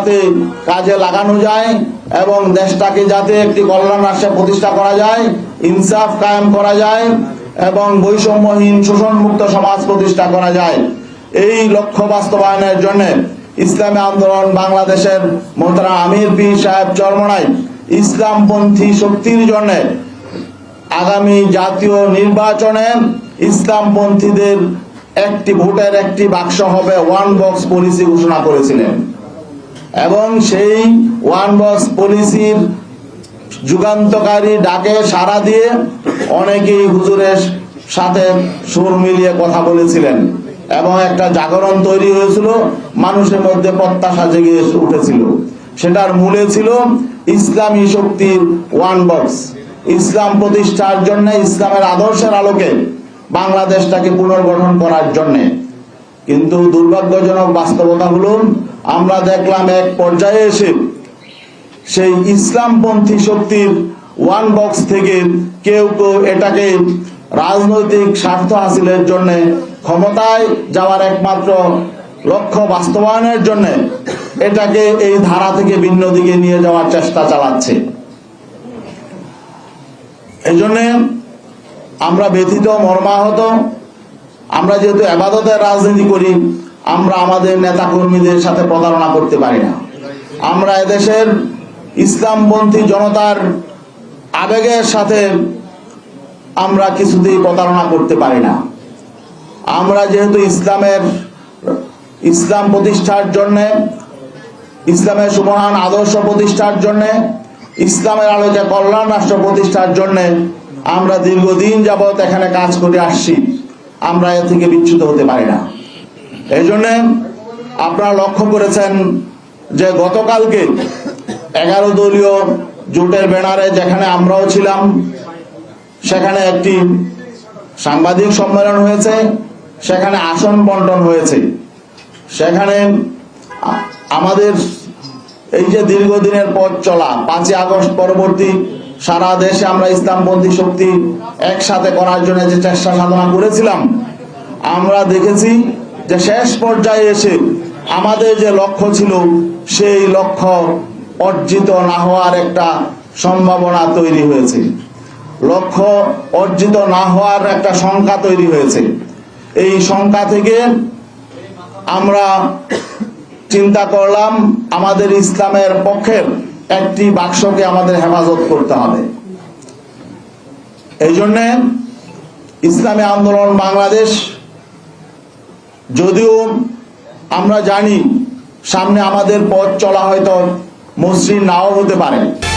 যাতে কাজে লাগানো যায় এবং দেশটাকে যাতে একটি কল্যাণ রাষ্ট্রে প্রতিষ্ঠা করা যায়, ইনসাফ কায়েম করা যায় এবং বৈষম্যহীন সমাজ প্রতিষ্ঠা করা যায়। এই লক্ষ্য বাস্তবায়নের জন্য ইসলামী আন্দোলন বাংলাদেশের মোহতারা আমির পীর সাহেব ইসলামপন্থী শক্তির জন্য আগামী জাতীয় নির্বাচনে ইসলামপন্থীদের একটি ভোটের একটি বাক্স হবে ওয়ান বক্স পলিসি ঘোষণা করেছিলেন। এবং সেই ওয়ান বক্স পলিসির যুগান্তকারী ডাকে সাড়া দিয়ে অনেকেই হুজুরের সাথে সুর মিলিয়ে কথা বলেছিলেন এবং একটা জাগরণ তৈরি হয়েছিল, মানুষের মধ্যে প্রত্যাশা জেগে উঠেছিল। সেটার মূলে ছিল ইসলামী শক্তির ওয়ান বক্স ইসলাম প্রতিষ্ঠার জন্য, ইসলামের আদর্শের আলোকে বাংলাদেশটাকে পুনর্গঠন করার জন্যে। কিন্তু দুর্ভাগ্যজনক বাস্তবতা হলো আমরা দেখলাম এক পর্যায়ে এসে সেই ইসলামপন্থী শক্তির ওয়ান বক্স থেকে কেউ কেউ এটাকে রাজনৈতিক স্বার্থ হাসিলের জন্য ক্ষমতায় যাওয়ার একমাত্র লক্ষ্য বাস্তবায়নের জন্য এটাকে এই ধারা থেকে ভিন্ন দিকে নিয়ে যাওয়ার চেষ্টা চালাচ্ছে। এই জন্যে আমরা ব্যথিত মর্মাহত, আমরা যেহেতু আবাদতের রাজনীতি করি আমরা আমাদের নেতা কর্মীদের সাথে প্রতারণা করতে পারি না। আমরা এদেশের ইসলামপন্থী জনতার আবেগের সাথে আমরা কিছুতেই প্রতারণা করতে পারি না। আমরা যেহেতু ইসলামের, ইসলাম প্রতিষ্ঠার জন্যে, ইসলামের সুমহান আদর্শ প্রতিষ্ঠার জন্যে, ইসলামের আলোকে কল্যাণ রাষ্ট্র প্রতিষ্ঠার জন্যে আমরা দীর্ঘদিন যাবৎ এখানে কাজ করে আসছি। আমরা এ থেকে বিচ্যুত হতে পারি না। এই জন্যে আপনারা লক্ষ্য করেছেন যে গতকালকে এগারো দলীয় জোটের ব্যানারে যেখানে আমরাও ছিলাম, সেখানে একটি সাংবাদিক সম্মেলন হয়েছে, সেখানে আসন বন্টন হয়েছে। সেখানে আমাদের এই যে দীর্ঘদিনের পথ চলা, পাঁচই আগস্ট পরবর্তী সারা দেশে আমরা ইসলামপন্থী শক্তি একসাথে করার জন্য যে চেষ্টা সাধনা করেছিলাম, আমরা দেখেছি যে শেষ পর্যায়ে এসে আমাদের যে লক্ষ্য ছিল, সেই লক্ষ্য অর্জিত না হওয়ার একটা সম্ভাবনা তৈরি হয়েছে। লক্ষ্য অর্জিত না হওয়ার একটা শঙ্কা তৈরি হয়েছে। এই শঙ্কা থেকে আমরা চিন্তা করলাম, আমাদের ইসলামের পক্ষের একটি বাক্সকে আমাদের হেফাজত করতে হবে। এই জন্যে ইসলামী আন্দোলন বাংলাদেশ যদিও আমরা জানি সামনে আমাদের পথ চলা হয়তো মসৃণ নাও হতে পারে।